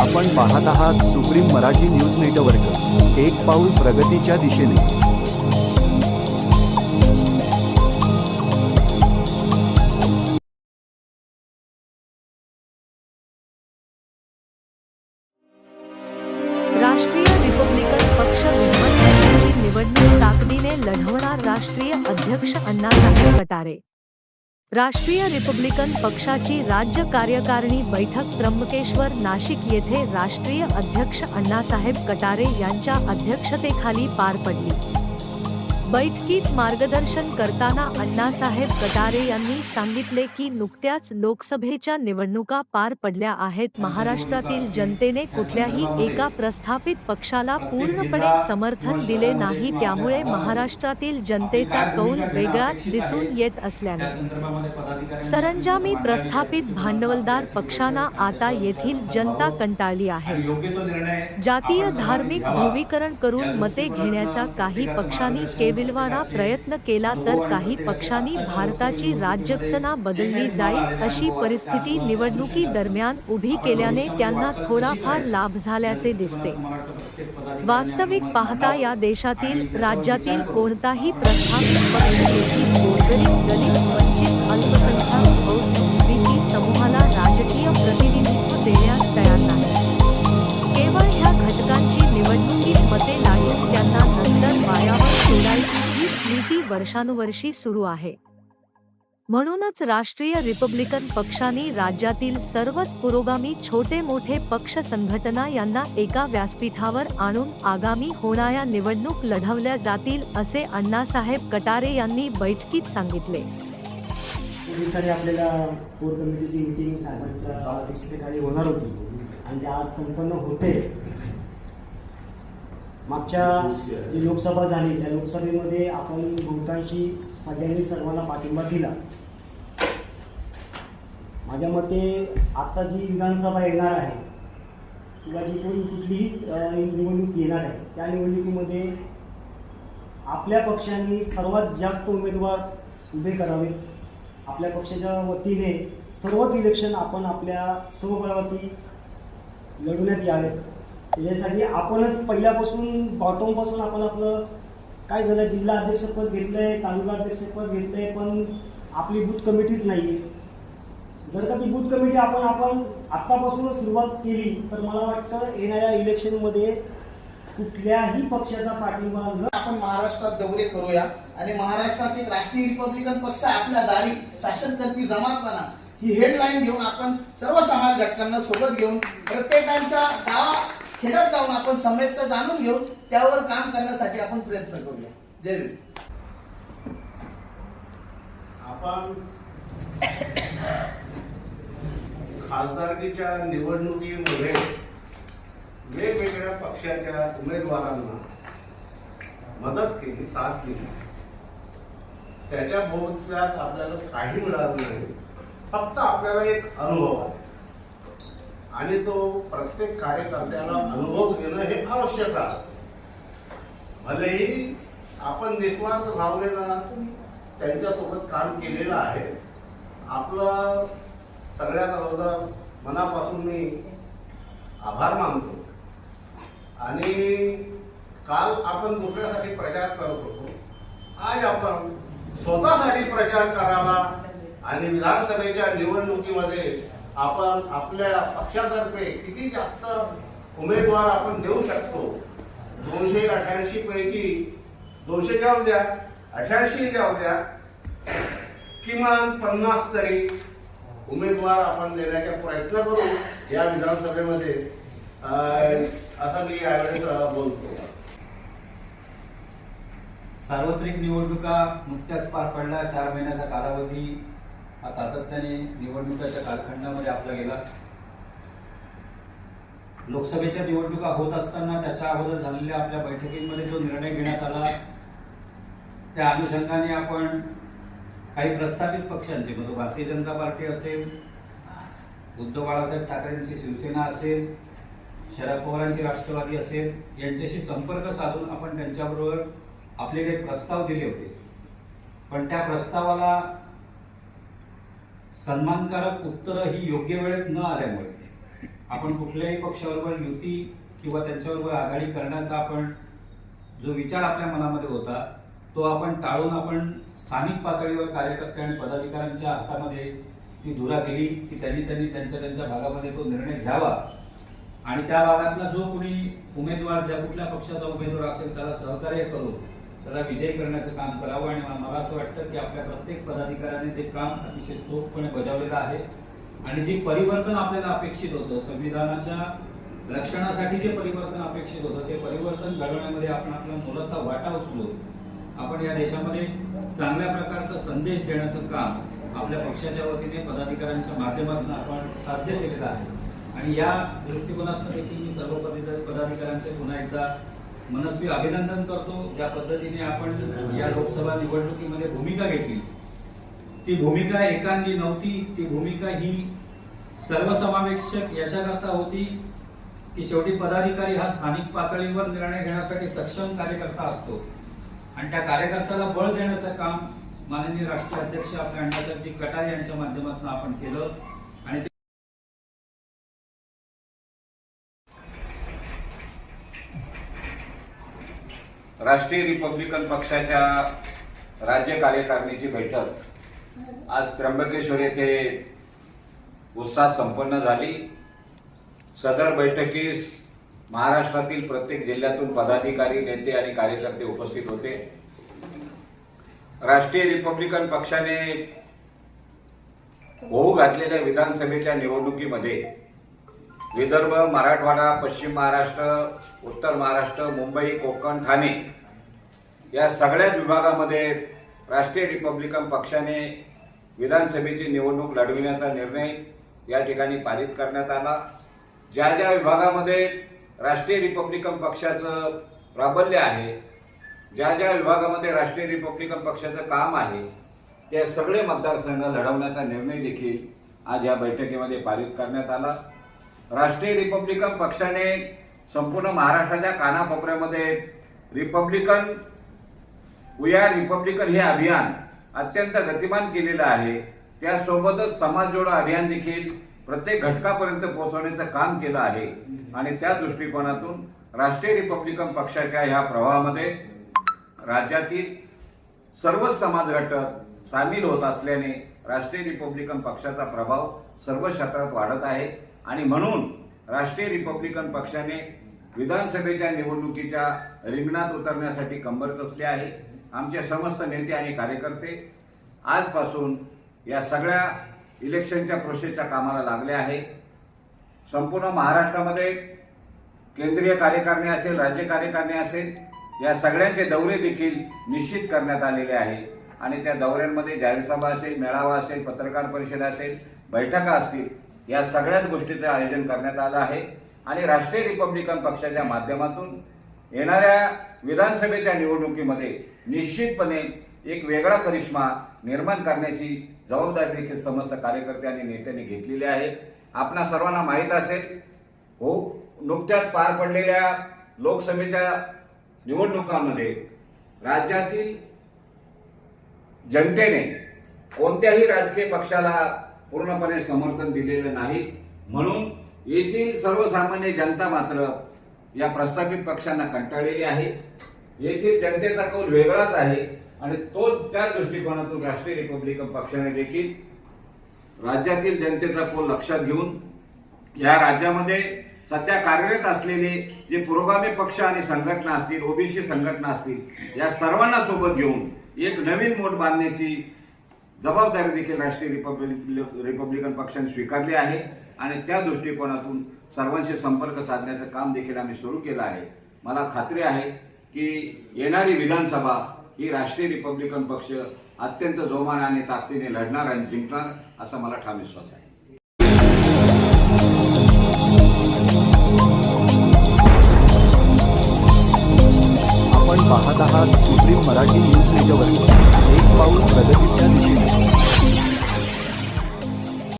आपण पाहत आहात सुप्रीम मराठी न्यूज नेटवर्क एक पाऊल प्रगतीच्या दिशेने. राष्ट्रीय रिपब्लिकन पक्ष विधानसभेची निवडणूक ताकदीने लढवणार राष्ट्रीय अध्यक्ष अण्णासाहेब कटारे. राष्ट्रीय रिपब्लिकन पक्षाची राज्य कार्यकारिणी बैठक त्र्यंबकेश्वर नाशिक येथे राष्ट्रीय अध्यक्ष अण्णासाहेब कटारे यांच्या अध्यक्षतेखाली पार पडली. बैठकीत मार्गदर्शन करताना अण्णासाहेब कटारे यांनी सांगितले की नुकत्याच लोकसभेच्या निवडणुका पार पडल्या आहेत. महाराष्ट्रातील जनतेने कुठल्याही एका प्रस्थापित पक्षाला पूर्णपणे समर्थन दिले नाही. त्यामुळे महाराष्ट्रातील जनतेचा कौल वेगळाच दिसून येत असल्याने. सरंजामी प्रस्थापित भांडवलदार पक्षांना आता येथील जनता कंटाळली आहे. जातीय धार्मिक ध्रुवीकरण करून मते घेण्याचा काही पक्षांनी केविलवाणा प्रयत्न केला तर काही पक्षांनी भारताची राज्यघटना बदलली जाईल अशी परिस्थिती निवडणुकी दरम्यान उभी केल्याने त्यांना थोडाफार लाभ झाल्याचे दिसते. वास्तविक पाहता या देशातील राज्यातील कोणताही प्रस्थापित पक्ष दलित वर्षानुवर्षी सुरू आहे. म्हणूनच राष्ट्रीय रिपब्लिकन पक्षाने राज्यातील सर्वच पुरोगामी छोटे मोठे पक्ष संघटना यांना एका व्यासपीठावर आणून आगामी होणाऱ्या निवडणूक लढवल्या जातील असे अण्णासाहेब कटारे यांनी बैठकीत सांगितले. आपल्याला कोर कमिटीची मिटिंग साहेबांच्या अध्यक्षतेखाली होणार होती. आणि आज संपन्न होते. मागच्या जी लोकसभा झाली त्या लोकसभेमध्ये आपण बहुतांशी सगळ्यांनी सर्वांना पाठिंबा दिला. माझ्या मते आता जी विधानसभा येणार आहे किंवा जी कोणी कुठलीही निवडणूक येणार आहे त्या निवडणुकीमध्ये आपल्या पक्षांनी सर्वात जास्त उमेदवार उभे करावेत आपल्या पक्षाच्या वतीने सर्वच इलेक्शन आपण आपल्या स्वबळावरती लढवण्यात यावेत. यासाठी आपणच पहिल्यापासून बॉटमपासून आपण आपलं काय झालं जिल्हा अध्यक्षपद घेतलंय तालुका अध्यक्षपद घेतलंय पण आपली बूथ कमिटीच नाही जर का ती बूथ कमिटी आपण आपण आत्तापासूनच सुरुवात केली तर मला वाटतं येणाऱ्या इलेक्शनमध्ये कुठल्याही पक्षाचा पाठिंबा न आपण महाराष्ट्रात दौरे करूया. आणि महाराष्ट्रात एक राष्ट्रीय रिपब्लिकन पक्ष आपल्या दारी शासन करती जमातपणा ही हेडलाईन घेऊन आपण सर्व समाज घटकांना सोबत घेऊन प्रत्येकांच्या गावा खेड्यात जाऊन आपण समस्या जाणून घेऊन त्यावर काम करण्यासाठी आपण प्रयत्न करूया. जय आपण खासदारकीच्या निवडणुकीमध्ये वेगवेगळ्या पक्षाच्या उमेदवारांना मदत केली साथ केली त्याच्या भोवत्यात आपल्याला काही मिळालं नाही. फक्त आपल्याला एक अनुभव आहे आणि तो प्रत्येक कार्यकर्त्याला अनुभव घेणं हे आवश्यक आहे. भलेही आपण निस्वार्थ भावनेला त्यांच्यासोबत काम केलेलं आहे आपलं सगळ्यात अगोदर मनापासून मी आभार मानतो. आणि काल आपण दुसऱ्यासाठी प्रचार करत होतो. आज आपण स्वतःसाठी प्रचार करावा आणि विधानसभेच्या निवडणुकीमध्ये आपण आपल्या पक्षातर्फे किती जास्त उमेदवार आपण देऊ शकतो? दोनशे अठ्याऐंशी पैकी दोनशे जाऊ द्या अठ्याऐंशी जाऊ द्या किमान पन्नास तरी उमेदवार आपण देण्याचा प्रयत्न करू या विधानसभेमध्ये. अं, असं मी यावेळेस बोलतो. सार्वत्रिक निवडणुका नुकत्याच पार पडल्या. चार महिन्याचा कालावधी हा सातत्याने निवडणुकाच्या कालखंडामध्ये आपला गेला. लोकसभेच्या निवडणुका होत असताना त्याच्या अगोदर झालेल्या आपल्या बैठकीमध्ये जो निर्णय घेण्यात आला त्या अनुषंगाने आपण काही प्रस्थापित पक्षांचे म्हणजे भारतीय जनता पार्टी असेल उद्धव बाळासाहेब ठाकरेंची शिवसेना असेल शरद पवारांची राष्ट्रवादी असेल यांच्याशी संपर्क साधून आपण त्यांच्याबरोबर आपले काही प्रस्ताव दिले होते. पण त्या प्रस्तावाला सन्मानकारक उत्तरं ही योग्य वेळेत न आल्यामुळे. आपण कुठल्याही पक्षाबरोबर युती किंवा त्यांच्याबरोबर आघाडी करण्याचा आपण जो विचार आपल्या मनामध्ये होता तो आपण टाळून आपण स्थानिक पातळीवर कार्यकर्ते आणि पदाधिकाऱ्यांच्या हातामध्ये ती धुरा दिली की त्यांनी त्यांनी त्यांच्या त्यांच्या भागामध्ये तो निर्णय घ्यावा. आणि त्या भागातला जो कोणी उमेदवार ज्या कुठल्या पक्षाचा उमेदवार असेल त्याला सहकार्य करून त्याला विजय करण्याचं काम करावं आणि मला असं वाटतं की आपल्या प्रत्येक पदाधिकाऱ्याने ते काम अतिशय चोखपणे बजावलेलं आहे. आणि जे परिवर्तन आपल्याला अपेक्षित होतं संविधानाच्या रक्षणासाठी जे परिवर्तन अपेक्षित होतं ते परिवर्तन घडवण्यामध्ये आपण आपला मोलाचा वाटा उचलो आपण या देशामध्ये चांगल्या प्रकारचा संदेश देण्याचं काम आपल्या पक्षाच्या वतीने पदाधिकाऱ्यांच्या माध्यमातून आपण साध्य केलेलं आहे. आणि या दृष्टिकोनातून देखील मी सर्व पदाधिकाऱ्यांचे पुन्हा एकदा मनस्वी अभिनंदन करतो ज्या पद्धतीने आपण या लोकसभा निवडणुकीमध्ये भूमिका घेतली. ती भूमिका एकांनी नव्हती ती भूमिका ही सर्वसमावेशक याच्याकरता होती की शेवटी पदाधिकारी हा स्थानिक पातळीवर निर्णय घेण्यासाठी सक्षम कार्यकर्ता असतो. आणि त्या कार्यकर्त्याला बळ देण्याचं काम माननीय राष्ट्रीय अध्यक्ष आपल्या अण्णासाहेबजी कटारे यांच्या माध्यमातून आपण केलं. राष्ट्रीय रिपब्लिकन पक्षाच्या राज्य कार्यकारिणीची बैठक. आज त्र्यंबकेश्वर येथे उत्साहात संपन्न झाली. सदर बैठकीस महाराष्ट्रातील प्रत्येक जिल्ह्यातून पदाधिकारी नेते आणि कार्यकर्ते उपस्थित होते. राष्ट्रीय रिपब्लिकन पक्षाने होऊ घातलेल्या विधानसभेच्या निवडणुकीमध्ये विदर्भ मराठवाडा पश्चिम महाराष्ट्र उत्तर महाराष्ट्र मुंबई कोकण ठाणे या सगळ्याच विभागामध्ये राष्ट्रीय रिपब्लिकन पक्षाने विधानसभेची निवडणूक लढविण्याचा निर्णय या ठिकाणी पारित करण्यात आला. ज्या ज्या विभागामध्ये राष्ट्रीय रिपब्लिकन पक्षाचं प्राबल्य आहे ज्या ज्या विभागामध्ये राष्ट्रीय रिपब्लिकन पक्षाचं काम आहे ते सगळे मतदारसंघ लढवण्याचा निर्णय देखील आज या बैठकीमध्ये पारित करण्यात आला. राष्ट्रीय रिपब्लिकन पक्षाने संपूर्ण महाराष्ट्राच्या कानाकोपऱ्यामध्ये रिपब्लिकन वी आर रिपब्लिकन हे अभियान अत्यंत गतिमान केलेलं आहे. त्यासोबतच समाज जोडो अभियान देखील प्रत्येक घटकापर्यंत पोहोचवण्याचं काम केलं आहे. आणि त्या दृष्टिकोनातून राष्ट्रीय रिपब्लिकन पक्षाच्या ह्या प्रवाहामध्ये राज्यातील सर्वच समाज घटक सामील होत असल्याने राष्ट्रीय रिपब्लिकन पक्षाचा प्रभाव सर्व क्षेत्रात वाढत आहे. आणि म्हणून राष्ट्रीय रिपब्लिकन पक्षाने विधानसभेच्या निवडणुकीच्या रिंगणात उतरण्यासाठी कंबर कसली आहे. आमचे समस्त नेते आणि कार्यकर्ते आजपासून या सगळ्या इलेक्शनच्या प्रोसेसच्या कामाला लागले आहे. संपूर्ण महाराष्ट्रामध्ये केंद्रीय कार्यकारिणी असेल राज्य कार्यकारिणी असेल या सगळ्यांचे दौरे देखील निश्चित करण्यात आलेले आहे. आणि त्या दौऱ्यांमध्ये जाहीर सभा असेल मेळावा असेल पत्रकार परिषद असेल बैठका असतील या सगळ्याच गोष्टीचं आयोजन करण्यात आलं आहे. आणि राष्ट्रीय रिपब्लिकन पक्षाच्या माध्यमातून येणाऱ्या विधानसभेच्या निवडणुकीमध्ये निश्चितपणे एक वेगळा करिश्मा निर्माण करण्याची जबाबदारी देखील समस्त कार्यकर्ते आणि नेत्यांनी घेतलेली आहे. आपणा सर्वांना माहीत असेल हो नुकत्याच पार पडलेल्या लोकसभेच्या निवडणुकांमध्ये राज्यातील जनतेने कोणत्याही राजकीय पक्षाला पूर्णपणे समर्थन दिलेलं नाही. म्हणून येथील सर्वसामान्य जनता मात्र या प्रस्थापित पक्षांना कंटाळलेली आहे. येथील जनतेचा कौल वेगळाच आहे आणि तो त्या दृष्टिकोनातून राष्ट्रीय रिपब्लिकन पक्षाने देखील राज्यातील जनतेचा कौल लक्षात घेऊन या राज्यामध्ये सध्या कार्यरत असलेले जे पुरोगामी पक्ष आणि संघटना असतील ओबीसी संघटना असतील या सर्वांना सोबत घेऊन एक नवीन मोठ बांधण्याची जबाबदारी देखील राष्ट्रीय रिपब्लिक रिपब्लिकन पक्षाने स्वीकारली आहे आणि त्या दृष्टिकोनातून सर्वांशी संपर्क साधण्याचं काम देखील आम्ही सुरू केलं आहे. मला खात्री आहे की येणारी विधानसभा ही राष्ट्रीय रिपब्लिकन पक्ष अत्यंत जोमाने आणि ताकदीने लढणार आणि जिंकणार असा मला ठाम विश्वास आहे. आपण पाहत आहात सुप्रीम मराठी न्यूज नेटवर्क एक पाऊल प्रगतीच्या दिशेने.